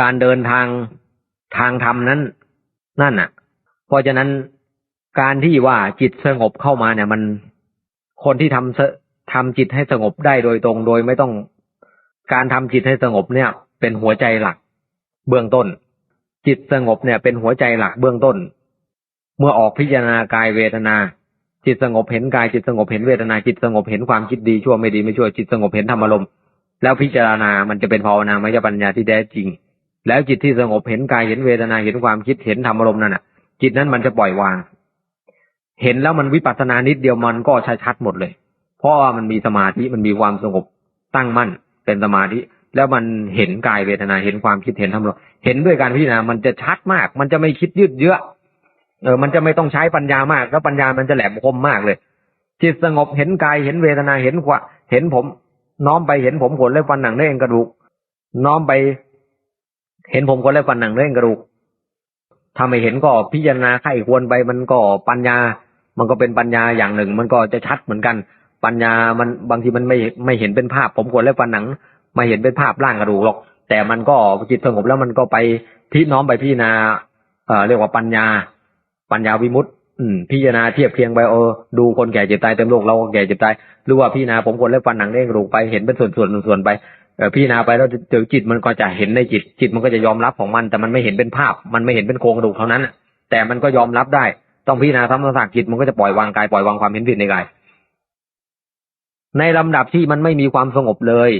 การเดินทางทางธรรมนั้น นั่นน่ะ เพราะฉะนั้นการที่ว่าจิตสงบเข้ามาเนี่ย มันคนที่ทำเสทำจิตให้สงบได้โดยตรงโดยไม่ต้อง การทำจิตให้สงบเนี่ย เป็นหัวใจหลัก เบื้องต้น จิตสงบเนี่ย เป็นหัวใจหลักเบื้องต้น เมื่อออกพิจารณากายเวทนา จิตสงบเห็นกายจิตสงบเห็นเวทนาจิตสงบเห็นความคิดดีชั่วไม่ดีไม่ชั่วจิตสงบเห็นธรรมอารมณ์แล้วพิจารณามันจะเป็นภาวนาไม่ใช่ปัญญาที่แท้จริง แล้วจิตที่สงบเห็นกายเห็นเวทนาเห็นความคิดเห็นธรรมอารมณ์นั่นน่ะ จิตนั้นมันจะปล่อยวาง เห็นแล้วมันวิปัสสนานิดเดียวมันก็ชัดหมดเลย เพราะว่ามันมีสมาธิมันมีความสงบตั้งมั่นเป็นสมาธิแล้วมันเห็นกายเวทนาเห็นความคิดเห็นธรรมอารมณ์เห็นด้วยการพิจารณามันจะชัดมาก มันจะไม่คิดยืดเยื้อเออมันจะไม่ต้องใช้ปัญญามาก แล้วปัญญามันจะแหลมคมมากเลย จิตสงบเห็นกายเห็นเวทนาเห็นความเห็นผม น้อมไปเห็นผมขนเล็บฟันหนังเนื้อเอ็นกระดูก น้อมไป เห็นผมขนเล็บฟันหนังเนื้อเอ็นกระดูกถ้าไม่เห็นก็พิจารณาไข้ควรไปมันก็ปัญญา มันก็เป็นปัญญาอย่างหนึ่ง มันก็จะชัดเหมือนกัน ปัญญามันบางทีมันไม่ไม่เห็นเป็นภาพ ผมขนเล็บฟันหนัง ไม่เห็นเป็นภาพร่างกระดูกหรอก แต่มันก็จิตสงบแล้วมันก็ไปที่น้อมไปพิจารณาเอ่อเรียกว่าปัญญา ปัญญาวิมุตติพิจารณาเทียบเคียงไปเออดูคนแก่เจ็บตายเต็มโลกเราแก่เจ็บตายหรือว่าพี่นาผมคนเล็บฟันหนังเด้งกระดูกไปเห็นเป็นส่วนส่วนส่วนไป เอพี่นาไปแล้วเจอจิตมันก็จะเห็นในจิต จิตมันก็จะยอมรับของมัน แต่มันไม่เห็นเป็นภาพ มันไม่เห็นเป็นโครงกระดูกเท่านั้นแต่มันก็ยอมรับได้ ต้องพี่นาทำสักจิตมันก็จะปล่อยวางกายปล่อยวางความเห็นผิดในกายในลำดับที่มันไม่มีความสงบเลย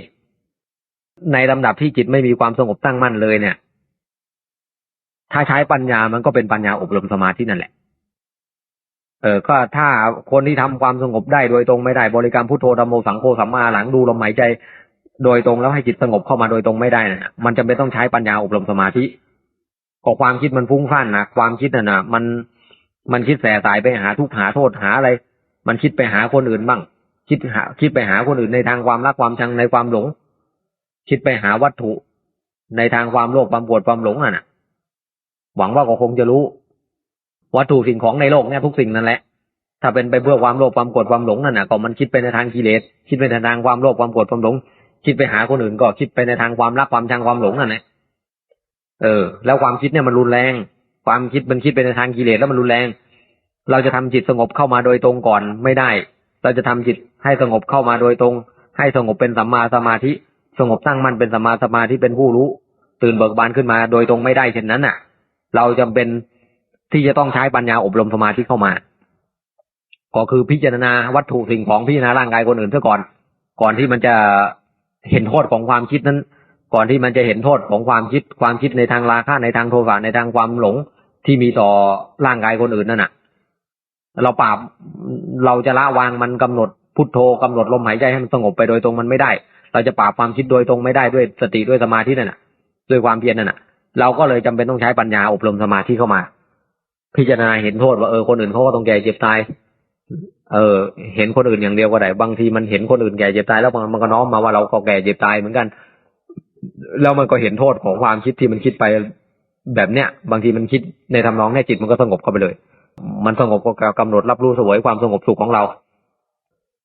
ในลำดับที่จิตไม่มีความสงบตั้งมั่นเลยเนี่ย ถ้าใช้ปัญญามันก็เป็นปัญญาอบรมสมาธินั่นแหละ เออ ก็ถ้าคนที่ทำความสงบได้โดยตรงไม่ได้บริกรรมพุทโธธรรมโมสังโฆสัมมาหลังดูลมหายใจ โดยตรงแล้วให้จิตสงบเข้ามาโดยตรงไม่ได้นะมันจะเป็นต้องใช้ปัญญาอบรมสมาธิก็ความคิดมันฟุ้งซ่านนะความคิดน่ะนะมันมันคิดแสสายไปหาทุกหาโทษหาอะไร มันคิดไปหาคนอื่นบ้าง คิดหาคิดไปหาคนอื่นในทางความรักความชังในความหลง คิดไปหาวัตถุ ในทางความโลภความโกรธความหลงน่ะหวังว่าก็คงจะรู้ วัตถุสิ่งของในโลกเนี่ยทุกสิ่งนั่นแหละ ถ้าเป็นไปเพื่อความโลภความโกรธความหลงนั่นน่ะก็มันคิดไปในทางกิเลสคิดไปในทางความโลภความโกรธความหลง คิดไปหาคนอื่นก็คิดไปในทางความรักความชังความหลงนั่นแหละเออ แล้วความคิดเนี่ยมันรุนแรง ความคิดมันคิดไปในทางกิเลสแล้วมันรุนแรง เราจะทำจิตสงบเข้ามาโดยตรงก่อนไม่ได้ เราจะทำจิตให้สงบเข้ามาโดยตรง ให้สงบเป็นสัมมาสมาธิ สงบตั้งมั่นเป็นสัมมาสมาธิเป็นผู้รู้ ตื่นเบิกบานขึ้นมาโดยตรงไม่ได้เช่นนั้นน่ะ เราจำเป็นที่จะต้องใช้ปัญญาอบรมสมาธิเข้ามา ก็คือพิจารณาวัตถุสิ่งของพิจารณาร่างกายคนอื่นซะก่อน ก่อนที่มันจะ เห็นโทษของความคิดนั้น ก่อนที่มันจะเห็นโทษของความคิดความคิดในทางราคะในทางโทสะในทางความหลงที่มีต่อร่างกายคนอื่นนั่นน่ะ เราปราบเราจะละวางมันกำหนดพุทโธกำหนดลมหายใจให้มันสงบไปโดยตรงมันไม่ได้ เราจะปราบความคิดโดยตรงไม่ได้ด้วยสติด้วยสมาธินั่นน่ะ ด้วยความเพียรนั่นน่ะ เราก็เลยจำเป็นต้องใช้ปัญญาอบรมสมาธิเข้ามา พิจารณาเห็นโทษว่าเออคนอื่นเขาก็ต้องแก่เจ็บตาย เออ เห็นคนอื่นอย่างเดียวก็ได้บางทีมันเห็นคนอื่นแก่เจ็บตายแล้วมันก็น้อมมาว่าเราก็แก่เจ็บตายเหมือนกัน แล้วมันก็เห็นโทษของความคิดที่มันคิดไปแบบเนี้ยบางทีมันคิดในทำนองแน่จิตมันก็สงบเข้าไปเลย มันสงบก็กำหนดรับรู้สวยความสงบสุขของเรา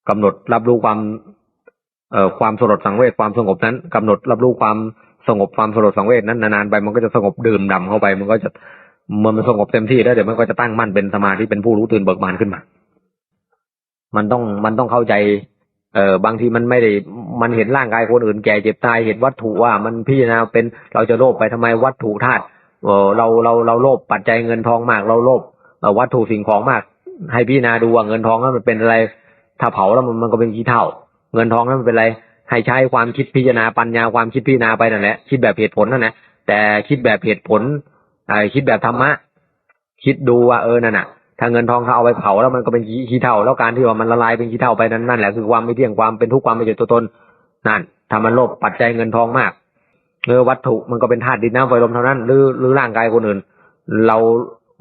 กำหนดรับรู้ความ เอ่อความสลดสังเวชความสงบนั้นกำหนดรับรู้ความสงบความสลดสังเวชนั้นนานๆไปมันก็จะสงบดื่มด่าเข้าไป มันก็จะมันมันสงบเต็มที่แล้วเดี๋ยวมันก็จะตั้งมั่นเป็นสมาธิเป็นผู้รู้ตื่นเบิกบานขึ้นมา มันต้องมันต้องเข้าใจ เออบางทีมันไม่ได้มันเห็นร่างกายคนอื่นแก่เจ็บตายเห็นวัตถุว่า มันพิจารณาเป็นเราจะโลภไปทำไมวัตถุธาตุเออเราเราเราโลภปัจจัยเงินทองมาก เราโลภวัตถุสิ่งของมาก ให้พิจารณาดูว่าเงินทองนั้นมันเป็นอะไร ถ้าเผาแล้วมันมันก็เป็นขี้เท่า เงินทองนั้นมันเป็นอะไร ให้ใช้ความคิดพิจารณาปัญญาความคิดพิจารณาไปนั่นแหละคิดแบบเหตุผลนั่นแหละแต่คิดแบบเหตุผลไอ้คิดแบบธรรมะ คิดดูว่าเออนั่นน่ะ ถ้าเงินทองเขาเอาไปเผาแล้วมันก็เป็นขี้เท่าแล้วการที่ว่ามันละลายเป็นขี้เท่าไปนั้นนั่นแหละคือความไม่เที่ยงความเป็นทุกข์ความไม่ใช่ตัวตนนั่นถ้ามันโลภปัจจัยเงินทองมากเออวัตถุมันก็เป็นธาตุดินน้ำไฟลมเท่านั้นหรือหรือร่างกายคนอื่น เรา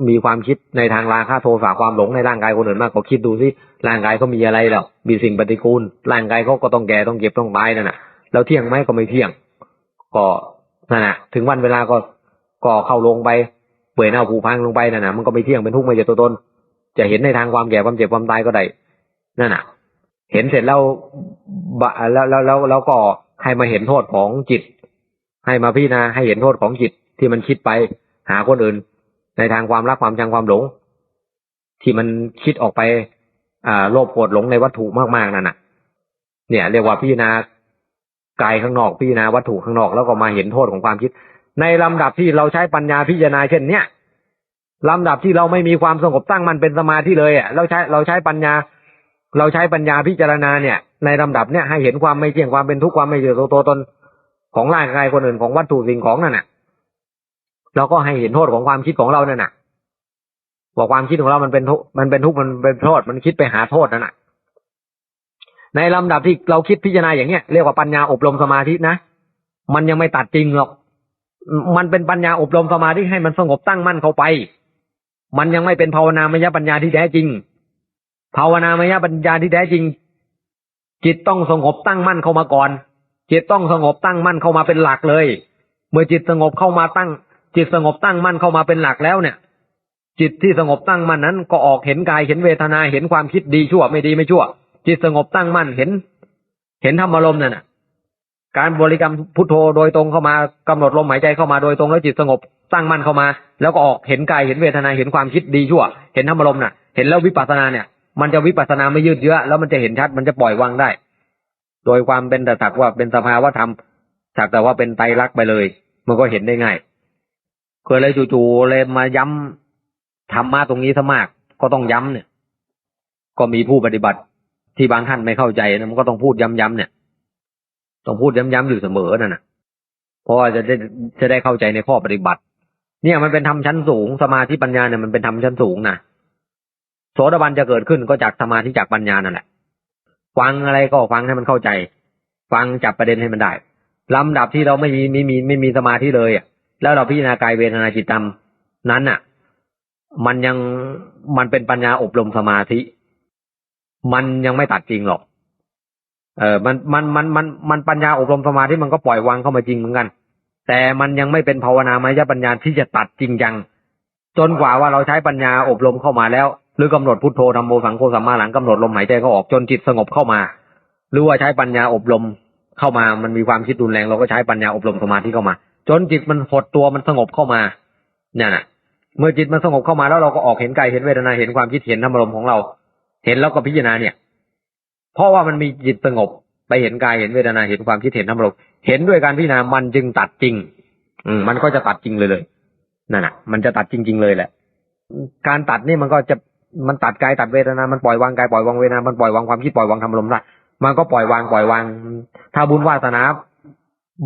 มีความคิดในทางราคะโทสะความหลงในร่างกายคนอื่นมากก็คิดดูสิร่างกายเขามีอะไรแล้วมีสิ่งปฏิกูล ร่างกายเขาก็ต้องแก่ต้องเก็บต้องตายนั่นน่ะแล้วเที่ยงไหมก็ไม่เที่ยง ก็นั่นน่ะ ถึงวันเวลาก็ก็เข้าลงไป เปื่อยเน่าผุพังลงไปนั่นน่ะมันก็ไม่เที่ยงเป็นทุกข์ไม่ใช่ตัวตน จะเห็นในทางความแก่ความเจ็บความตายก็ได้นั่นน่ะ เห็นเสร็จแล้วบะแล้วแล้วแล้วแล้วก็ให้มาเห็นโทษของจิต ให้มาพิจารณาให้เห็นโทษของจิตที่มันคิดไปหาคนอื่น ในทางความรักความชังความหลง ที่มันคิดออกไปอ่าโลภโกรธหลงในวัตถุมากๆนั่นน่ะ เนี่ย เรียกว่าพิจารณากายข้างนอกพิจารณาวัตถุข้างนอกแล้วก็มาเห็นโทษของความคิด ในลำดับที่เราใช้ปัญญาพิจารณาเช่นเนี้ยลำดับที่เราไม่มีความสงบตั้งมันเป็นสมาธิเลยอะเราใช้เราใช้ปัญญา เราใช้ปัญญาพิจารณาเนี่ย ในลำดับเนี่ยให้เห็นความไม่เที่ยงความเป็นทุกข์ความไม่เที่ยงตัวตนของร่างกายคนอื่นของวัตถุสิ่งของนั่นน่ะเราก็ให้เห็นโทษของความคิดของเรานั่นน่ะบอกความคิดของเรามันเป็นทุกมันเป็นทุกข์มันเป็นโทษมันคิดไปหาโทษนั่นน่ะ ในลำดับที่เราคิดพิจารณาอย่างเนี้ยเรียกว่าปัญญาอบรมสมาธินะมันยังไม่ตัดจริงหรอก มันเป็นปัญญาอบรมสมาธิให้มันสงบตั้งมั่นเข้าไป มันยังไม่เป็นภาวนามยปัญญาที่แท้จริง ภาวนามยปัญญาที่แท้จริง จิตต้องสงบตั้งมั่นเข้ามาก่อน จิตต้องสงบตั้งมั่นเข้ามาเป็นหลักเลย เมื่อจิตสงบเข้ามาตั้ง จิตสงบตั้งมั่นเข้ามาเป็นหลักแล้วเนี่ย จิตที่สงบตั้งมั่นนั้น ก็ออกเห็นกายเห็นเวทนาเห็นความคิดดีชั่วไม่ดีไม่ชั่ว จิตสงบตั้งมั่นเห็น เห็นธรรมอารมณ์นั่นน่ะ การบริกรรมพุทโธโดยตรงเข้ามากำหนดลมหายใจเข้ามาโดยตรงแล้วจิตสงบตั้งมั่นเข้ามา แล้วก็ออกเห็นกายเห็นเวทนาเห็นความคิดดีชั่ว เห็นธรรมารมน่ะ เห็นแล้ววิปัสสนาเนี่ย มันจะวิปัสสนาไม่ยืดเยื้อแล้วมันจะเห็นชัดมันจะปล่อยวางได้ โดยความเป็นแต่สักว่าเป็นสภาวะธรรมสักแต่ว่าเป็นไตรลักษณ์ไปเลย มันก็เห็นได้ง่ายเคยเลยจู่ๆเลยมาย้ำธรรมะตรงนี้ซะมาก ก็ต้องย้ำเนี่ย ก็มีผู้ปฏิบัติที่บางท่านไม่เข้าใจนะมันก็ต้องพูดย้ำๆเนี่ย ต้องพูดย้ำๆอยู่เสมอนั่นนะเพราะว่าจะได้จะได้เข้าใจในข้อปฏิบัติ เนี่ยมันเป็นธรรมชั้นสูง สมาธิปัญญาเนี่ยมันเป็นธรรมชั้นสูงนะโสดาบันจะเกิดขึ้นก็จากสมาธิจากปัญญานั่นแหละ ฟังอะไรก็ฟังให้มันเข้าใจ ฟังจับประเด็นให้มันได้ลำดับที่เราไม่มีไม่มีไม่มีสมาธิเลยอะ แล้วเราพิจารณากายเวทนาจิตธรรมนั้นอะ มันยังมันเป็นปัญญาอบรมสมาธิ มันยังไม่ตัดจริงหรอก เออมันมันมันมันมันปัญญาอบรมสมาธิมันก็ปล่อยวางเข้ามาจริงเหมือนกัน แต่มันยังไม่เป็นภาวนามายปัญญาที่จะตัดจริงจังจนกว่าว่าเราใช้ปัญญาอบรมเข้ามาแล้ว หรือกำหนดพุทโธธรรมโมสังโฆสัมมาหลังกำหนดลมหายใจเขาออกจนจิตสงบเข้ามา หรือว่าใช้ปัญญาอบรมเข้ามามันมีความคิดรุนแรงเราก็ใช้ปัญญาอบรมสมาธิเข้ามา จนจิตมันหดตัวมันสงบเข้ามาเนี่ยนะเมื่อจิตมันสงบเข้ามาแล้วเราก็ออกเห็นกายเห็นเวทนาเห็นความคิดเห็นธรรมารมของเรา เห็นแล้วก็พิจารณาเนี่ย เพราะว่ามันมีจิตสงบ ไปเห็นกายเห็นเวทนาเห็นความคิดเห็นธรรมารมณ์เห็นด้วยการพิจารณามันจึงตัดจริง อืมมันก็จะตัดจริงเลยเลยนั่นน่ะมันจะตัดจริง ๆ เลยแหละ การตัดนี่มันก็จะมันตัดกายตัดเวทนา มันปล่อยวางกายปล่อยวางเวทนา มันปล่อยวางความคิดปล่อยวางธรรมารมณ์ได้มันก็ปล่อยวางปล่อยวาง ถ้าบุญวาสนา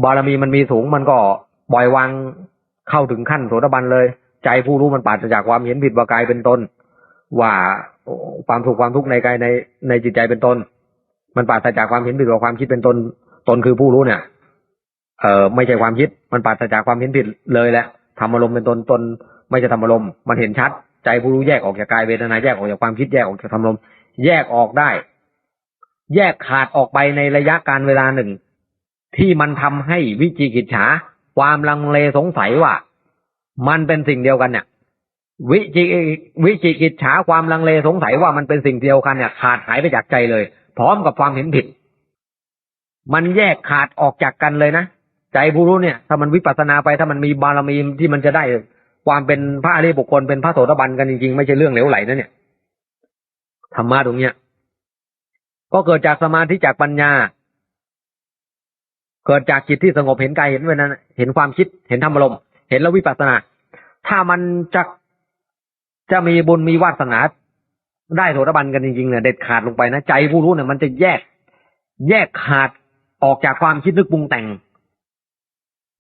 บารมีมันมีสูง มันก็ปล่อยวางเข้าถึงขั้นโสดาบันเลย ใจผู้รู้มันปราศจากความเห็นผิดว่ากายเป็นตนว่า ความถูกความทุกข์ในกายในในจิตใจเป็นตน มันปราศจากความเห็นผิดว่าความคิดเป็นตน ตนคือผู้รู้เนี่ย เออไม่ใช่ความคิด มันปราศจากความเห็นผิดเลยแหละธรรมอารมณ์เป็นตนตน ไม่ใช่ธรรมอารมณ์มันเห็นชัด ใจผู้รู้แยกออกจากกายเวทนาแยกออกจากความคิดแยกออกจากธรรมอารมณ์แยกออกได้ แยกขาดออกไปในระยะการเวลาหนึ่ง ที่มันทำให้วิจิกิจฉาความลังเลสงสัยว่า มันเป็นสิ่งเดียวกันเนี่ย วิจิวิจิกิจฉาความลังเลสงสัยว่ามันเป็นสิ่งเดียวกันเนี่ยขาดหายไปจากใจเลย พร้อมกับความเห็นผิด มันแยกขาดออกจากกันเลยนะใจผู้รู้เนี่ย ถ้ามันวิปัสสนาไปถ้ามันมีบารมีที่มันจะได้ความเป็นพระอริยบุคคลเป็นพระโสดาบันกันจริงๆ ไม่ใช่เรื่องเหลวไหลนะเนี่ยธรรมะตรงเนี้ยก็เกิดจากสมาธิจากปัญญา เกิดจากจิตที่สงบเห็นกายเห็นเวทนาเห็นความคิดเห็นธรรมลมเห็นแล้ววิปัสสนา ถ้ามันจะ จะมีบุญมีวาสนา ได้โสดาบันกันจริงๆเนี่ยเด็ดขาดลงไปนะใจผู้รู้เนี่ยมันจะแยก แยกขาดออกจากความคิดนึกปรุงแต่ง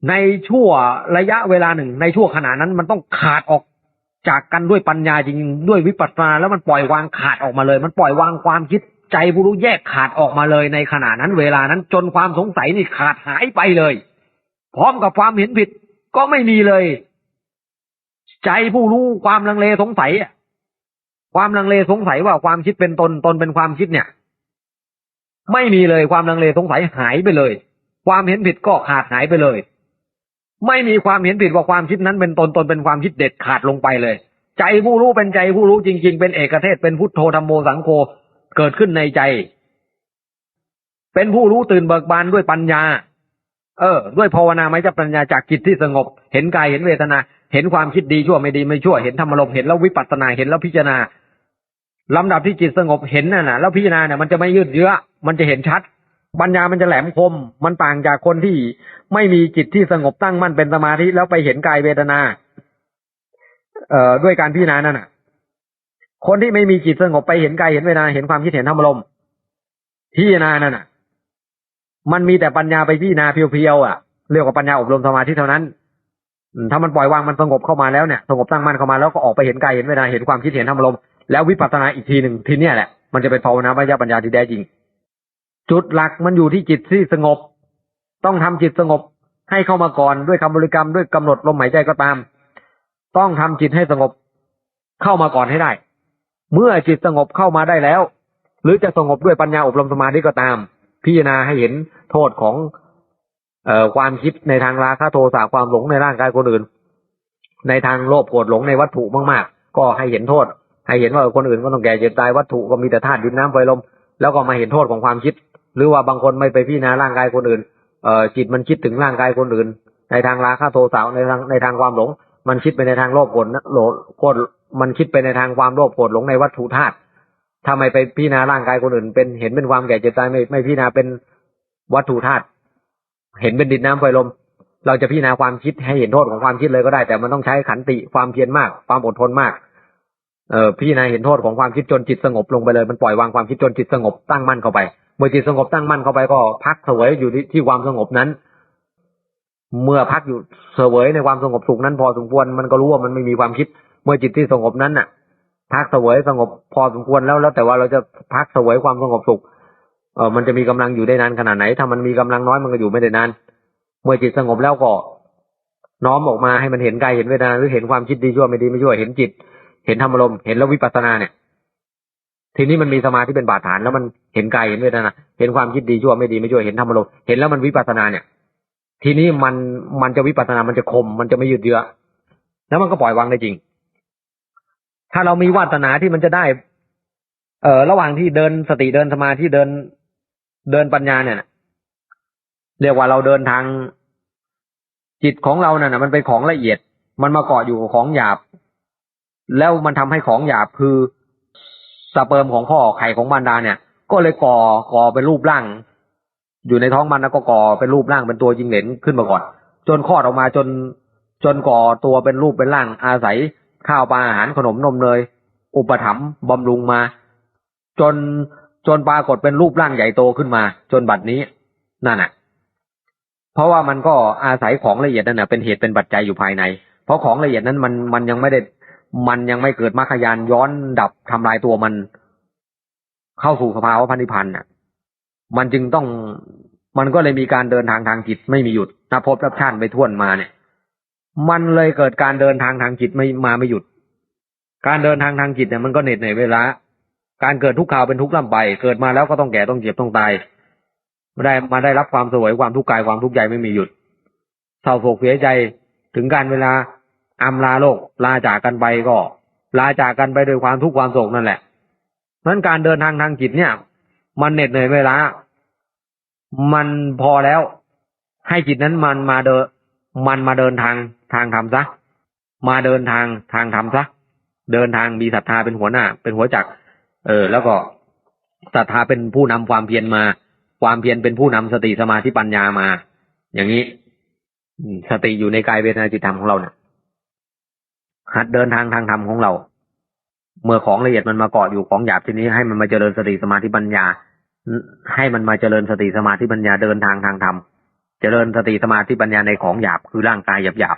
ในชั่วระยะเวลาหนึ่ง ในชั่วขณะนั้นมันต้องขาดออกจากกันด้วยปัญญาจริงๆด้วยวิปัสสนาแล้วมันปล่อยวางขาดออกมาเลย มันปล่อยวางความคิดใจผู้รู้แยกขาดออกมาเลยในขณะนั้นเวลานั้นจนความสงสัยนี่ขาดหายไปเลย พร้อมกับความเห็นผิดก็ไม่มีเลย ใจผู้รู้ความลังเลสงสัยความลังเลสงสัยว่าความคิดเป็นตนตนเป็นความคิดเนี่ย ไม่มีเลยความลังเลสงสัยหายไปเลย ความเห็นผิดก็ขาดหายไปเลย ไม่มีความเห็นผิดว่าความคิดนั้นเป็นตนตนเป็นความคิดเด็ดขาดลงไปเลย ใจผู้รู้เป็นใจผู้รู้จริง ๆ เป็นเอกเทศเป็นพุทโธธรรมโมสังโฆเกิดขึ้นในใจ เป็นผู้รู้ตื่นเบิกบานด้วยปัญญา เออ ด้วยภาวนาไมจะปัญญาจากจิตที่สงบ เห็นกายเห็นเวทนา เห็นความคิดดีชั่วไม่ดีไม่ชั่ว เห็นธรรมลมเห็นแล้ววิปัสสนา เห็นแล้วพิจารณาลำดับที่จิตสงบเห็นน่ะนะแล้วพิจารณาเนี่ยมันจะไม่ยืดเยื้อ มันจะเห็นชัดปัญญามันจะแหลมคม มันต่างจากคนที่ไม่มีจิตที่สงบตั้งมั่นเป็นสมาธิแล้วไปเห็นกายเวทนา เอ่อด้วยการพิจารณานั่นน่ะ คนที่ไม่มีจิตสงบไปเห็นกายเห็นเวทนาเห็นความคิดเห็นธรรมลมพิจารณานั่นน่ะ มันมีแต่ปัญญาไปพิจารณาเพียวๆอะเรียกว่าปัญญาอบรมสมาธิเท่านั้นถ้ามันปล่อยวางมันสงบเข้ามาแล้วเนี่ยสงบตั้งมั่นเข้ามาแล้วก็ออกไปเห็นกายเห็นเวทนาเห็นความคิดเห็นธรรมลมแล้ววิปัสสนาอีกทีหนึ่งทีเนี้ยแหละมันจะเป็นภาวนาปัญญาปัญญาที่แท้จริง จุดหลักมันอยู่ที่จิตที่สงบ ต้องทำจิตสงบให้เข้ามาก่อนด้วยคำบริกรรมด้วยกำหนดลมหายใจก็ตาม ต้องทำจิตให้สงบเข้ามาก่อนให้ได้ เมื่อจิตสงบเข้ามาได้แล้ว หรือจะสงบด้วยปัญญาอบรมสมาธิก็ตาม พิจารณาให้เห็นโทษของเอ่อความคิดในทางราคะโทสะความหลงในร่างกายคนอื่น ในทางโลภโกรธหลงในวัตถุมากๆ ก็ให้เห็นโทษ ให้เห็นว่าคนอื่นก็ต้องแก่เจ็บตายวัตถุก็มีแต่ธาตุดินน้ำไฟลม แล้วก็มาเห็นโทษของความคิด หรือว่าบางคนไม่ไปพิจารณาร่างกายคนอื่นเอ่อจิตมันคิดถึงร่างกายคนอื่น ในทางราคะโทสะในทางในทางความหลง มันคิดไปในทางโลภโกรธโลภโกรธมันคิดไปในทางความโลภโกรธหลงในวัตถุธาตุ ถ้าไม่ไปพิจารณาร่างกายคนอื่น เป็นเห็นเป็นความแก่เจ็บตายไม่ไม่พิจารณาเป็นวัตถุธาตุเห็นเป็นดินน้ำไฟลม เราจะพิจารณาความคิดให้เห็นโทษของความคิดเลยก็ได้ แต่มันต้องใช้ขันติความเพียรมาก ความอดทนมากเออพิจารณาเห็นโทษของความคิดจนจิตสงบลงไปเลยมันปล่อยวางความคิดจนจิตสงบตั้งมั่นเข้าไป เมื่อจิตสงบตั้งมั่นเข้าไปก็พักเสวยอยู่ที่ที่ความสงบนั้น เมื่อพักอยู่เสวยในความสงบสุขนั้นพอสมควรมันก็รู้ว่ามันไม่มีความคิด เมื่อจิตที่สงบนั้นน่ะ พักเสวยสงบพอสมควรแล้วแล้วแต่ว่าเราจะพักเสวยความสงบสุขเออมันจะมีกำลังอยู่ได้นานขนาดไหน ถ้ามันมีกำลังน้อยมันก็อยู่ไม่ได้นาน เมื่อจิตสงบแล้วก็น้อมออกมาให้มันเห็นกายเห็นเวทนาหรือเห็นความคิดดีชั่วไม่ดีไม่ชั่วเห็นจิต เห็นธรรมลมเห็นแล้ววิปัสสนาเนี่ย ทีนี้มันมีสมาธิเป็นบาดฐานแล้วมันเห็นกายเห็นเวทนาเห็นความคิดดีชั่วไม่ดีไม่ชั่วเห็นธรรมลมเห็นแล้วมันวิปัสสนาเนี่ย ทีนี้มันมันจะวิปัสสนามันจะคม มันจะไม่ยืดเยื้อแล้วมันก็ปล่อยวางได้จริง ถ้าเรามีวาสนาที่มันจะได้ เอ่อ ระหว่างที่เดินสติเดินสมาธิเดิน เดินปัญญาเนี่ยเรียกว่าเราเดินทางจิตของเราเนี่ยนะมันเป็นของละเอียด มันมาเกาะอยู่กับของหยาบ แล้วมันทำให้ของหยาบคือสเปิร์มของพ่อไข่ของมารดาเนี่ย ก็เลยก่อก่อเป็นรูปร่าง อยู่ในท้องมันแล้วก็ก่อเป็นรูปร่างเป็นตัวจิงเหลนขึ้นมาก่อน จนคลอดออกมาจนจนก่อตัวเป็นรูปเป็นร่างอาศัย ข้าวปลาอาหารขนมนมเนยอุปถัมภ์บำรุงมา จนจนปรากฏเป็นรูปร่างใหญ่โตขึ้นมา จนบัดนี้ นั่นน่ะ เพราะว่ามันก็อาศัยของละเอียดนั่นน่ะเป็นเหตุเป็นปัจจัยอยู่ภายใน เพราะของละเอียดนั้นมันมันยังไม่ได้ มันยังไม่เกิดมรรคยานย้อนดับทำลายตัวมัน เข้าสู่สภาวะพันธิพันธ์น่ะ มันจึงต้องมันก็เลยมีการเดินทางทางจิตไม่มีหยุดนับพบนับชาติไปท่วนมาเนี่ย มันเลยเกิดการเดินทางทางจิตไม่มาไม่หยุด การเดินทางทางจิตเนี่ยมันก็เหน็ดเหนื่อยเวลา การเกิดทุกข์ข่าวเป็นทุกข์ล่ำไป เกิดมาแล้วก็ต้องแก่ต้องเจ็บต้องตายมาได้มาได้รับความสวยความทุกข์กายความทุกข์ใจไม่มีหยุดเศร้าโศกเสียใจถึงการเวลาอำลาโลกลาจากกันไปก็ลาจากกันไปด้วยความทุกข์ความโศกนั่นแหละนั้นการเดินทางทางจิตเนี่ย มันเหน็ดเหนื่อยเวลา มันพอแล้ว ให้จิตนั้นมันมาเดินมันมาเดินทาง ทางธรรมซะ มาเดินทางทางธรรมซะ เดินทางมีศรัทธาเป็นหัวหน้า เป็นหัวจัก เออ แล้วก็ศรัทธาเป็นผู้นำความเพียรมา ความเพียรเป็นผู้นำสติสมาธิปัญญามา อย่างนี้สติอยู่ในกายเวทนาจิตธรรมของเราเนี่ยหัดเดินทางทางธรรมของเรา เมื่อของละเอียดมันมาเกาะอยู่ของหยาบทีนี้ให้มันมาเจริญสติสมาธิปัญญา ให้มันมาเจริญสติสมาธิปัญญาเดินทางทางธรรมเจริญสติสมาธิปัญญาในของหยาบคือร่างกายหยาบหยาบ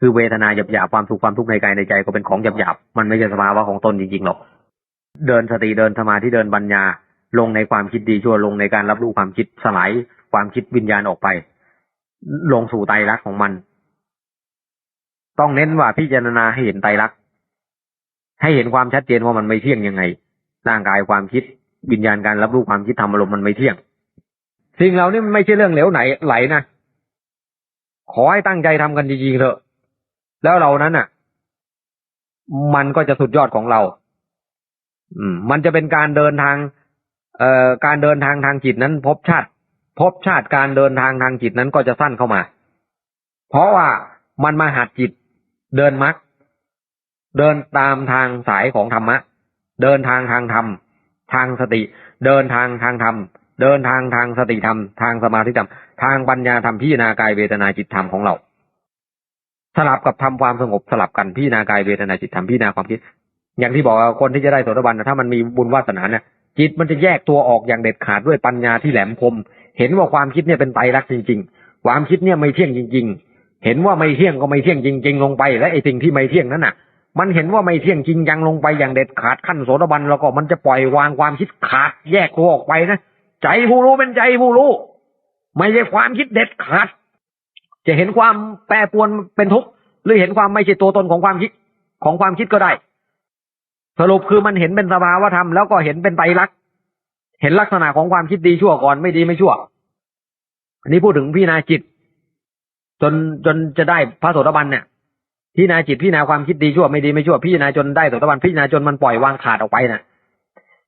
คือเวทนาหยาบหยาบความสุขความทุกข์ในกายในใจก็เป็นของหยาบหยาบมันไม่ใช่สภาวะของตนจริงๆหรอก เดินสติเดินสมาธิเดินปัญญา ลงในความคิดดีชั่วลงในการรับรู้ความคิดสลายความคิดวิญญาณออกไป ลงสู่ไตรลักษณ์ของมัน ต้องเน้นว่าพิจารณาให้เห็นไตรลักษณ์ให้เห็นความชัดเจนว่ามันไม่เที่ยงยังไง ร่างกายความคิดวิญญาณการรับรู้ความคิดธรรมอารมณ์มันไม่เที่ยง สิ่งเหล่านี้มันไม่ใช่เรื่องเหลวไหนไหลนะขอให้ตั้งใจทำกันจริงๆเถอะ แล้วเรานั้นอะ มันก็จะสุดยอดของเรา อืม มันจะเป็นการเดินทาง เอ่อการเดินทางทางจิตนั้น พบชาติพภพชาติการเดินทางทางจิตนั้นก็จะสั้นเข้ามา เพราะว่ามันมาหัดจิตเดินมรรคเดินตามทางสายของธรรมะ เดินทางทางธรรม ทางสติ เดินทางทางธรรม เดินทางทางสติธรรม ทางสมาธิธรรม ทางปัญญาธรรมพิจารณากายเวทนาจิตธรรมของเรา สลับกับทำความสงบสลับกันพิจารณากายเวทนาจิตธรรมพิจารณาความคิด อย่างที่บอกคนที่จะได้โสดาบันนะถ้ามันมีบุญวาสนาเนี่ยจิตมันจะแยกตัวออกอย่างเด็ดขาดด้วยปัญญาที่แหลมคม เห็นว่าความคิดเนี่ยเป็นไตรลักษณ์จริง ๆ ความคิดเนี่ยไม่เที่ยงจริง ๆ เห็นว่าไม่เที่ยงก็ไม่เที่ยงจริง ๆ ลงไป และไอ้สิ่งที่ไม่เที่ยงนั้นน่ะ มันเห็นว่าไม่เที่ยงจริงจังลงไปอย่างเด็ดขาดขั้นโสดาบันแล้วก็มันจะปล่อยวางความคิดขาดแยกตัวออกไปนะใจผู้รู้เป็นใจผู้รู้ ไม่ใช่ความคิดเด็ดขาด จะเห็นความแปรปรวนเป็นทุกข์หรือเห็นความไม่ใช่ตัวตนของความคิดของความคิดก็ได้ สรุปคือมันเห็นเป็นสภาวธรรมแล้วก็เห็นเป็นไตรลักษณ์เห็นลักษณะของความคิดดีชั่วก่อนไม่ดีไม่ชั่ว อันนี้พูดถึงพี่นาจิต จนจนจะได้พระโสดาบันเนี่ยพี่นาจิตพี่นาความคิดดีชั่วไม่ดีไม่ชั่วพี่นาจนได้โสดาบันพี่นาจนมันปล่อยวางขาดออกไปน่ะ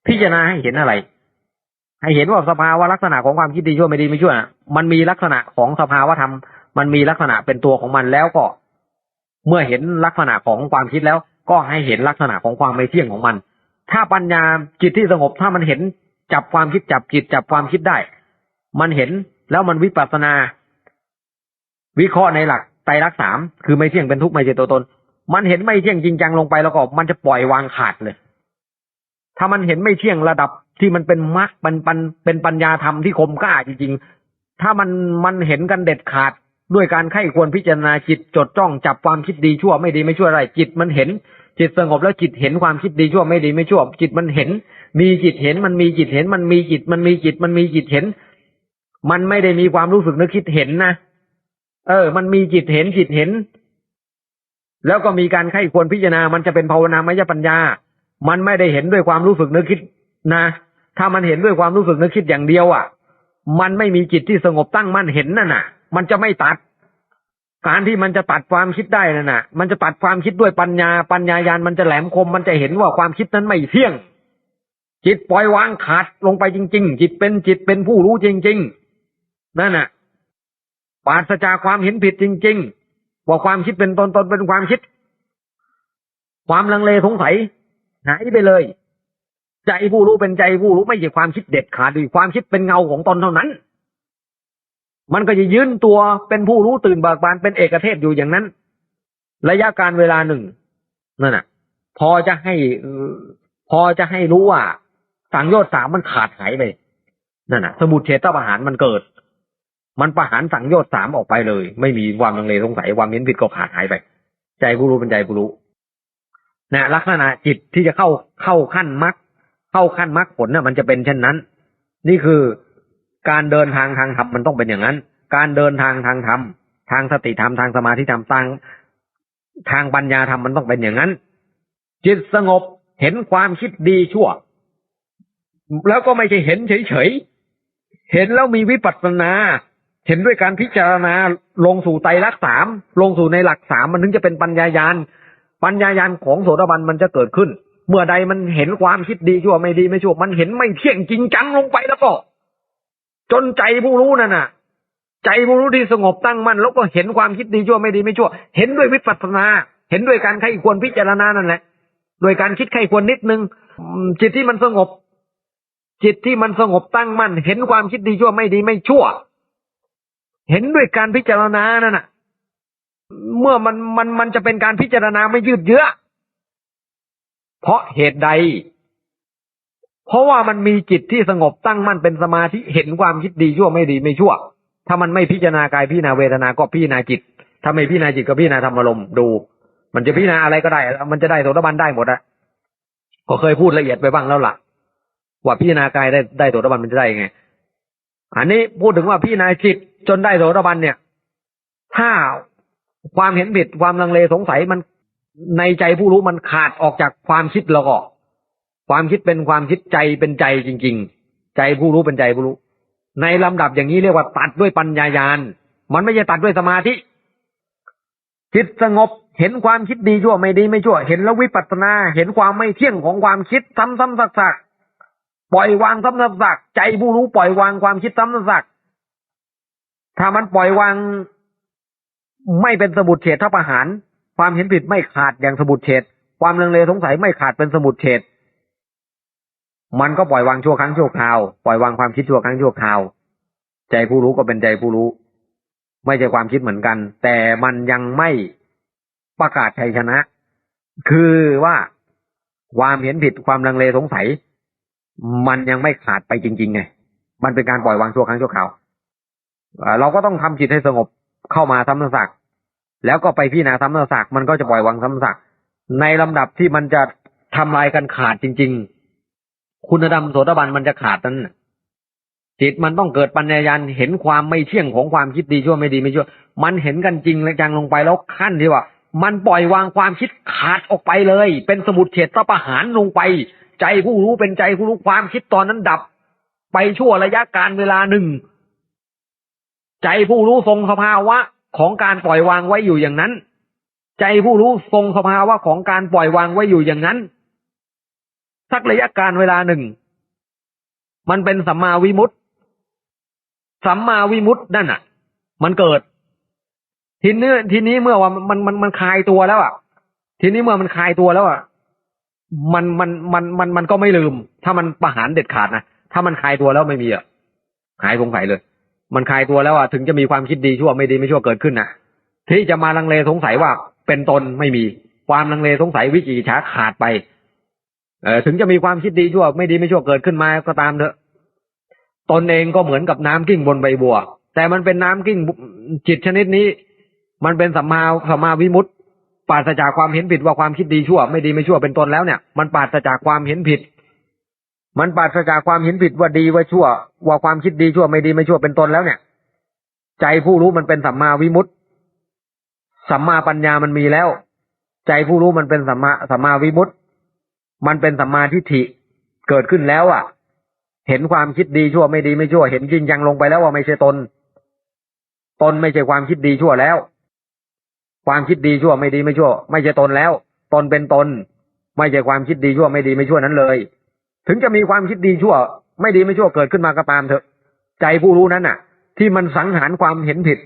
พี่จะนาให้เห็นอะไร ให้เห็นว่าสภาวะลักษณะของความคิดดีชั่วไม่ดีไม่ชั่วนะมันมีลักษณะของสภาวะธรรม มันมีลักษณะเป็นตัวของมันแล้วก็ เมื่อเห็นลักษณะของความคิดแล้ว ก็ให้เห็นลักษณะของความไม่เที่ยงของมัน ถ้าปัญญาจิตที่สงบถ้ามันเห็นจับความคิดจับจิตจับความคิดได้ มันเห็นแล้วมันวิปัสสนา วิเคราะห์ในหลักไตรลักษณ์สามคือไม่เที่ยงเป็นทุกข์ไม่ใช่ตัวตน มันเห็นไม่เที่ยงจริงจังลงไปแล้วก็มันจะปล่อยวางขาดเลย ถ้ามันเห็นไม่เที่ยงระดับที่มันเป็นมรรคเป็นปัญเป็นปัญญาธรรมที่คมกล้าจริงๆ ถ้ามันมันเห็นกันเด็ดขาด ด้วยการไข้ควรพิจารณาจิตจดจ้องจับความคิดดีชั่วไม่ดีไม่ชั่วอะไรจิตมันเห็น จิตสงบแล้วจิตเห็นความคิดดีชั่วไม่ดีไม่ชั่ว จิตมันเห็น มีจิตเห็นมันมีจิตเห็น มันมีจิตมันมีจิตมันมีจิตเห็น มันไม่ได้มีความรู้สึกนึกคิดเห็นนะเออ มันมีจิตเห็นจิตเห็น แล้วก็มีการไข้ควรพิจารณา มันจะเป็นภาวนามยปัญญา มันไม่ได้เห็นด้วยความรู้สึกนึกคิดนะ ถ้ามันเห็นด้วยความรู้สึกนึกคิดอย่างเดียวอะ มันไม่มีจิตที่สงบตั้งมั่นเห็นนั่นน่ะ มันจะไม่ตัด การที่มันจะตัดความคิดได้นั่นน่ะ มันจะตัดความคิดด้วยปัญญา ปัญญายานมันจะแหลมคม มันจะเห็นว่าความคิดนั้นไม่เที่ยง จิตปล่อยวางขาดลงไปจริง ๆ จิตเป็นจิตเป็นผู้รู้จริง ๆ นั่นน่ะปราศจากความเห็นผิดจริง ๆ ว่าความคิดเป็นตนตนเป็นความคิด ความลังเลสงสัยหายไปเลย ใจผู้รู้เป็นใจผู้รู้ไม่ใช่ความคิดเด็ดขาดหรือความคิดเป็นเงาของตนเท่านั้น มันก็จะยืนตัวเป็นผู้รู้ตื่นเบิกบานเป็นเอกเทศอยู่อย่างนั้น ระยะการเวลาหนึ่งนั่นน่ะ พอจะให้พอจะให้รู้ว่าสังโยชน์สามมันขาดหายไปนั่นน่ะ สมุทเฉตประหารมันเกิด มันประหารสังโยชน์สามออกไปเลย ไม่มีความลังเลสงสัยความเห็นผิดก็ขาดหายไป ใจผู้รู้เป็นใจผู้รู้นะลักษณะจิตที่จะเข้าเข้าขั้นมรรคเข้าขั้นมรรคผลน่ะมันจะเป็นเช่นนั้น นี่คือ การเดินทางทางธรรมมันต้องเป็นอย่างนั้น การเดินทางทางธรรมทางสติธรรมทางสมาธิธรรมทางทางปัญญาธรรมมันต้องเป็นอย่างนั้น จิตสงบเห็นความคิดดีชั่ว แล้วก็ไม่ใช่เห็นเฉยๆเห็นแล้วมีวิปัสสนา เห็นด้วยการพิจารณาลงสู่ไตรลักษณ์สามลงสู่ในหลักสามมันถึงจะเป็นปัญญายาณปัญญายาณของโสดาบันมันจะเกิดขึ้น เมื่อใดมันเห็นความคิดดีชั่วไม่ดีไม่ชั่ว มันเห็นไม่เที่ยงจริงจังลงไปแล้วก็ จนใจผู้รู้นั่นน่ะ ใจผู้รู้ที่สงบตั้งมั่นแล้วก็เห็นความคิดดีชั่วไม่ดีไม่ชั่ว เห็นด้วยวิปัสสนา เห็นด้วยการใครควรพิจารณานั่นแหละ โดยการคิดใครควรนิดนึงจิตที่มันสงบ จิตที่มันสงบตั้งมั่น เห็นความคิดดีชั่วไม่ดีไม่ชั่ว เห็นด้วยการพิจารณานั่นน่ะ เมื่อมันมันมันจะเป็นการพิจารณาไม่ยืดเยื้อเพราะเหตุใด เพราะว่ามันมีจิตที่สงบตั้งมั่นเป็นสมาธิเห็นความคิดดีชั่วไม่ดีไม่ชั่ว ถ้ามันไม่พิจารณากายพิจารณาเวทนาก็พิจารณาจิต ถ้าไม่พิจารณาจิตก็พิจารณาธรรมอารมณ์ดู มันจะพิจารณาอะไรก็ได้ มันจะได้โสดาบันได้หมดอะก็เคยพูดละเอียดไปบ้างแล้วล่ะ ว่าพิจารณากายได้ได้โสดาบันมันจะได้ยังไง อันนี้พูดถึงว่าพิจารณาจิตจนได้โสดาบันเนี่ย ถ้าความเห็นผิดความลังเลสงสัยมันในใจผู้รู้มันขาดออกจากความคิดแล้วก็ ความคิดเป็นความคิดใจเป็นใจจริง ๆ ใจผู้รู้เป็นใจผู้รู้ ในลำดับอย่างนี้เรียกว่าตัดด้วยปัญญายาณมันไม่ใช่ตัดด้วยสมาธิจิตสงบเห็นความคิดดีชั่วไม่ดีไม่ชั่ว เห็นแล้ววิปัสสนา เห็นความไม่เที่ยงของความคิดซ้ำๆซักๆปล่อยวางซ้ำๆซักใจผู้รู้ปล่อยวางความคิดซ้ำๆซักถ้ามันปล่อยวางไม่เป็นสมุดเฉดทัประหาร ความเห็นผิดไม่ขาดอย่างสมุดเฉดความลังเลสงสัยไม่ขาดเป็นสมุดเฉด มันก็ปล่อยวางชั่วครั้งชั่วคราว ปล่อยวางความคิดชั่วครั้งชั่วคราว ใจผู้รู้ก็เป็นใจผู้รู้ ไม่ใช่ความคิดเหมือนกัน แต่มันยังไม่ประกาศชัยชนะ คือว่าความเห็นผิดความลังเลสงสัย มันยังไม่ขาดไปจริงๆไงมันเป็นการปล่อยวางชั่วครั้งชั่วคราวเราก็ต้องทำจิตให้สงบเข้ามาซ้ำซักแล้วก็ไปพิจารณาซ้ำซักมันก็จะปล่อยวางซ้ำซักในลำดับที่มันจะทำลายกันขาดจริง ๆ คุณธรรมโสดาบันมันจะขาดนั้นจิตมันต้องเกิดปัญญายาณเห็นความไม่เที่ยงของความคิดดีชั่วไม่ดีไม่ชั่ว มันเห็นกันจริงและจังลงไปแล้วขั้นที่ว่า มันปล่อยวางความคิดขาดออกไปเลย เป็นสมุดเฉดตประหารลงไป ใจผู้รู้เป็นใจผู้รู้ความคิดตอนนั้นดับ ไปชั่วระยะการเวลาหนึ่งใจผู้รู้ทรงสภาวะของการปล่อยวางไว้อยู่อย่างนั้น ใจผู้รู้ทรงสภาวะของการปล่อยวางไว้อยู่อย่างนั้น สักระยะการเวลาหนึ่ง มันเป็นสัมมาวิมุตติสัมมาวิมุตตินั่นอะ มันเกิด ทีนี้ทีนี้เมื่อว่ามันมันมันคลายตัวแล้วอะ ทีนี้เมื่อมันคลายตัวแล้วอะ มันมันมันมันมันก็ไม่ลืม ถ้ามันประหารเด็ดขาดนะถ้ามันคลายตัวแล้วไม่มีอะหายสงสัยเลย มันคลายตัวแล้วอะถึงจะมีความคิดดีชั่วไม่ดีไม่ชั่วเกิดขึ้นนะที่จะมาลังเลสงสัยว่าเป็นตนไม่มีความลังเลสงสัยวิจิฉาขาดไป ถึงจะมีความคิดดีชั่วไม่ดีไม่ชั่วเกิดขึ้นมาก็ตามเถอะ ตนเองก็เหมือนกับน้ำกิ้งบนใบบัว แต่มันเป็นน้ำกิ้งจิตชนิดนี้ มันเป็นสัมมาสัมมาวิมุตติปราศจากความเห็นผิดว่าความคิดดีชั่ว ไม่ดีไม่ชั่วเป็นตนแล้วเนี่ย มันปราศจากความเห็นผิด มันปราศจากความเห็นผิดว่าดีว่าชั่ว ว่าความคิดดีชั่วไม่ดีไม่ชั่วเป็นตนแล้วเนี่ย ใจผู้รู้มันเป็นสัมมาวิมุตติสัมมาปัญญามันมีแล้ว ใจผู้รู้มันเป็นสัมมาสัมมาวิมุตติ มันเป็นสัมมาทิฏฐิเกิดขึ้นแล้วอะ เห็นความคิดดีชั่วไม่ดีไม่ชั่ว เห็นจริงจังลงไปแล้วว่าไม่ใช่ตน ตนไม่ใช่ความคิดดีชั่วแล้ว ความคิดดีชั่วไม่ดีไม่ชั่ว ไม่ใช่ตนแล้ว ตนเป็นตน ไม่ใช่ความคิดดีชั่วไม่ดีไม่ชั่วนั้นเลย ถึงจะมีความคิดดีชั่ว ไม่ดีไม่ชั่วเกิดขึ้นมาก็ตามเถอะ ใจผู้รู้นั้นน่ะ ที่มันสังหารความเห็นผิด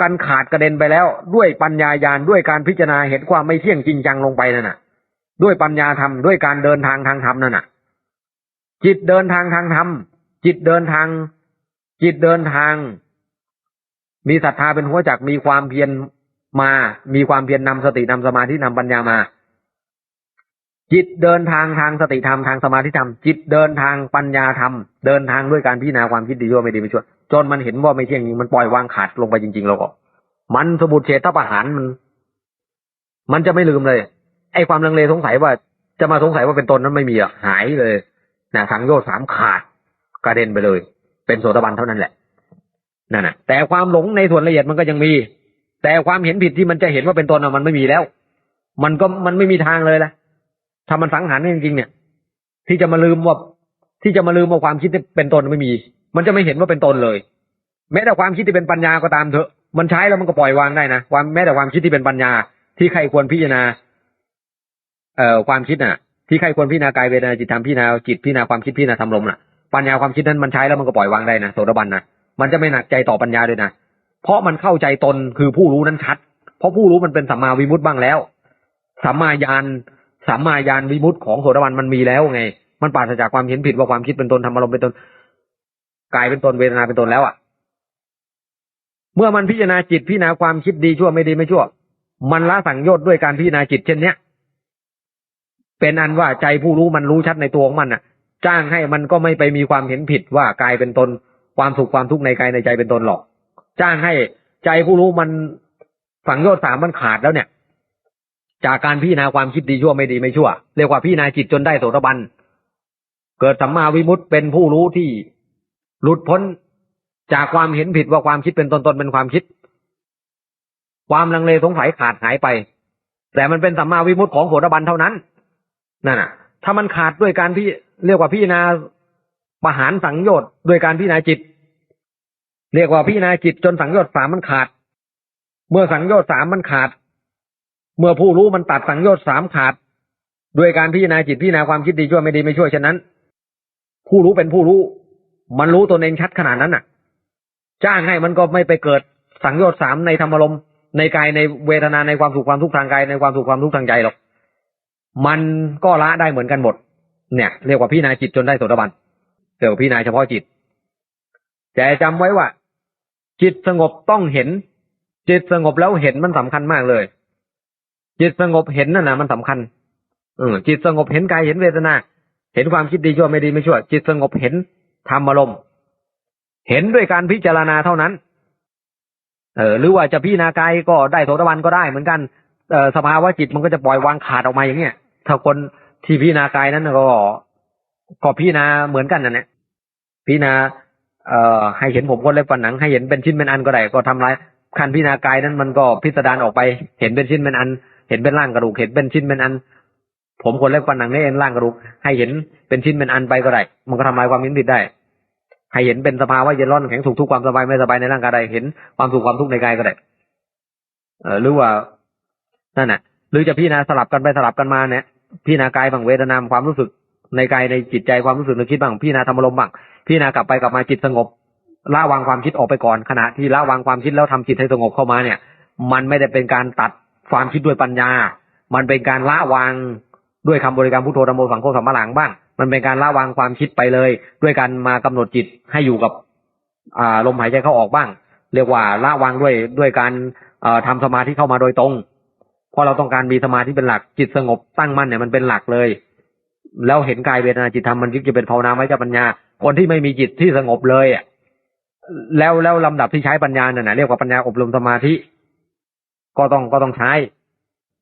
กันขาดกระเด็นไปแล้วด้วยปัญญายาณด้วยการพิจารณาเห็นความไม่เที่ยงจริงจังลงไปนั่นน่ะ ด้วยปัญญาธรรมด้วยการเดินทางทางธรรมนั่นน่ะ จิตเดินทางทางธรรมจิตเดินทาง จิตเดินทาง มีศรัทธาเป็นหัวจักมีความเพียรมา มีความเพียรนำสตินำสมาธินำปัญญามา จิตเดินทางทางสติธรรมทางสมาธิธรรมจิตเดินทางปัญญาธรรมเดินทางด้วยการพิจารณาความคิดดีชั่วไม่ดีไม่ชั่วจนมันเห็นว่าไม่เที่ยงจริงมันปล่อยวางขาดลงไปจริงๆแล้วก็มันสมุดเฉทประหารมัน มันจะไม่ลืมเลย ไอ้ความลังเลสงสัยว่าจะมาสงสัยว่าเป็นตนนั้นไม่มีอะหายเลยนะสังโยชน์สามขาดกระเด็นไปเลย เป็นโสดาบันเท่านั้นแหละนั่นนะแต่ความหลงในส่วนละเอียดมันก็ยังมี แต่ความเห็นผิดที่มันจะเห็นว่าเป็นตนมันไม่มีแล้ว มันก็มันไม่มีทางเลยละถ้ามันสังหารจริงๆเนี่ย ที่จะมาลืมว่าที่จะมาลืมว่าความคิดที่เป็นตนไม่มี มันจะไม่เห็นว่าเป็นตนเลย แม้แต่ความคิดที่เป็นปัญญาก็ตามเถอะ มันใช้แล้วมันก็ปล่อยวางได้นะความแม้แต่ความคิดที่เป็นปัญญาที่ใครควรพิจารณา เอ่อความคิดน่ะ ที่ใครควรพิจารณากายเวทนาจิตธรรมพิจารณาจิตพิจารณาความคิดพิจารณาธรรมลมน่ะปัญญาความคิดนั้นมันใช้แล้วมันก็ปล่อยวางได้นะโสดาบันนะมันจะไม่หนักใจต่อปัญญาด้วยนะเพราะมันเข้าใจตนคือผู้รู้นั้นชัด เพราะผู้รู้มันเป็นสัมมาวิมุตต์บ้างแล้วสัมมาญาณสัมมาญาณวิมุตต์ของโสดาบันมันมีแล้วไง มันปราศจากความเห็นผิดว่าความคิดเป็นตนธรรมอารมณ์เป็นตนกายเป็นตนเวทนาเป็นตนแล้วอะ เมื่อมันพิจารณาจิตพิจารณาความคิดดีชั่วไม่ดีไม่ชั่ว มันละสังโยชน์ด้วยการพิจารณาจิตเช่นเนี้ย เป็นอันว่าใจผู้รู้มันรู้ชัดในตัวของมันอะ จ้างให้มันก็ไม่ไปมีความเห็นผิดว่ากายเป็นตน ความสุขความทุกข์ในกายในใจเป็นตนหรอก จ้างให้ใจผู้รู้มันฝังโยชน์สามมันขาดแล้วเนี่ย จากการพิจารณาความคิดดีชั่วไม่ดีไม่ชั่ว เรียกว่าพิจารณาจิตจนได้โสดาบันเกิดสัมมาวิมุตต์เป็นผู้รู้ที่หลุดพ้นจากความเห็นผิดว่าความคิดเป็นตนตนเป็นความคิด ความลังเลสงสัยขาดหายไป แต่มันเป็นสัมมาวิมุตต์ของโสดาบันเท่านั้น นั่นน่ะ ถ้ามันขาดด้วยการพี่เรียกว่าพิจารณาประหารสังโยชน์ด้วยการพิจารณาจิต เรียกว่าพิจารณาจิตจนสังโยชน์สามมันขาด เมื่อสังโยชน์สามมันขาด เมื่อผู้รู้มันตัดสังโยชน์สามขาด ด้วยการพิจารณาจิตพิจารณาความคิดดีชั่วไม่ดีไม่ชั่วฉะนั้น ผู้รู้เป็นผู้รู้ มันรู้ตนเองชัดขนาดนั้นน่ะ จ้างให้มันก็ไม่ไปเกิดสังโยชน์สามในธรรมารมในกายในเวทนาในความสุขความทุกข์ทางกายในความสุขความทุกข์ทางใจหรอก มันก็ละได้เหมือนกันหมด เนี่ยเรียกว่าพี่นายจิตจนได้โสดาบันเรียกว่าพี่นายเฉพาะจิต แต่จำไว้ว่า จิตสงบต้องเห็น จิตสงบแล้วเห็นมันสำคัญมากเลย จิตสงบเห็นนั่นนะมันสำคัญเออจิตสงบเห็นกายเห็นเวทนา เห็นความคิดดีชั่วไม่ดีไม่ชั่ว จิตสงบเห็นธรรมอารมณ์เห็นด้วยการพิจารณาเท่านั้น เออ หรือว่าจะพิจารณากายก็ได้โสดาบันก็ได้เหมือนกัน สภาวะจิตมันก็จะปล่อยวางขาดออกมาอย่างเงี้ยถ้าคนที่พิจารณากายนั้นก็ก็พิจารณาเหมือนกันนั่นแหละพิจารณาเอ่อให้เห็นผมคนเล็บฟันหนัง ให้เห็นเป็นชิ้นเป็นอันก็ได้ก็ทำลายขันพิจารณากายนั้นมันก็พิสดารออกไป เห็นเป็นชิ้นเป็นอัน เห็นเป็นร่างกระดูกเห็นเป็นชิ้นเป็นอัน ผมคนเล็บฟันหนังนี่เองร่างกระดูกให้เห็นเป็นชิ้นเป็นอันไปก็ได้ มันก็ทำลายความเห็นผิดได้ให้เห็นเป็นสภาวะเย็นร้อนแข็งสุขทุกความสบายไม่สบายในร่างกายใดเห็นความสุขความทุกข์ในกายก็ได้เออหรือว่า นั่นแหละหรือจะพิจารณาสลับกันไปสลับกันมาเนี่ยพิจารณากายบางเวทนามความรู้สึก ในกายในจิตใจความรู้สึกนึกคิดบ้างพิจารณาธรรมลมณ์บ้างพิจารณากลับไปกลับมาจิตสงบละวางความคิดออกไปก่อนขณะที่ละวางความคิดแล้วทำจิตให้สงบเข้ามาเนี่ย มันไม่ได้เป็นการตัดความคิดด้วยปัญญา มันเป็นการละวางด้วยคำบริกรรมพุทโธธรรมโมสังโฆสัมมาหลังบ้าง มันเป็นการละวางความคิดไปเลย ด้วยการมากำหนดจิตให้อยู่กับอ่าลมหายใจเข้าออกบ้าง เรียกว่าละวางด้วยด้วยการเอ่อทำสมาธิเข้ามาโดยตรง เพราะเราต้องการมีสมาธิเป็นหลักจิตสงบตั้งมั่นเนี่ยมันเป็นหลักเลย แล้วเห็นกายเวทนาจิตธรรมมันยึดจะเป็นภาวนาไว้จะปัญญา คนที่ไม่มีจิตที่สงบเลยอะแล้วแล้วลำดับที่ใช้ปัญญาเนี่ยนะเรียกว่าปัญญาอบรมสมาธิ ก็ต้องก็ต้องใช้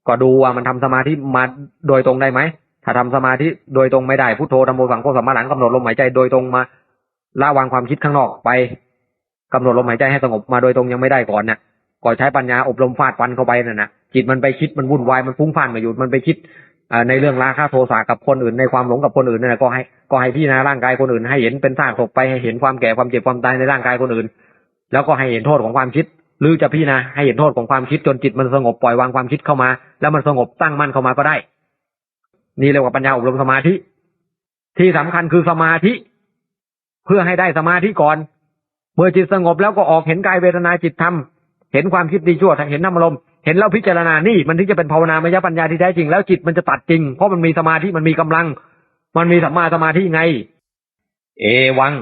ก็ดูว่ามันทำสมาธิมาโดยตรงได้ไหมถ้าทำสมาธิโดยตรงไม่ได้พุทโธธรรมโมสังโฆสัมมาหลังกำหนดลมหายใจโดยตรงมาละวางความคิดข้างนอกไปกำหนดลมหายใจให้สงบมาโดยตรงยังไม่ได้ก่อนเนี่ย ก็ใช้ปัญญาอบรมฟาดฟันเข้าไปนั่นนะจิตมันไปคิดมันวุ่นวายมันฟุ้งฟ่านมาอยู่มันไปคิดอในเรื่องราคะโทสะกับคนอื่นในความหลงกับคนอื่นนั่นแหละก็ให้ก็ให้พี่นาร่างกายคนอื่น ให้เห็นเป็นซากศพไปให้เห็นความแก่ความเจ็บความตายในร่างกายคนอื่น แล้วก็ให้เห็นโทษของความคิด หรือจะพี่นาให้เห็นโทษของความคิดจนจิตมันสงบปล่อยวางความคิดเข้ามา แล้วมันสงบตั้งมั่นเข้ามาก็ได้ นี่เรียกว่าปัญญาอบรมสมาธิ ที่สำคัญคือสมาธิ เพื่อให้ได้สมาธิก่อน เมื่อจิตสงบแล้วก็ออกเห็นกายเวทนาจิตธรรม เห็นความคิดดีชั่วเห็นน้ำอารมณ์เห็นแล้วพิจารณานี่มันถึงจะเป็นภาวนามยปัญญาที่แท้จริงแล้วจิตมันจะตัดจริง เพราะมันมีสมาธิมันมีกำลัง มันมีสัมมาสมาธิไง เอวัง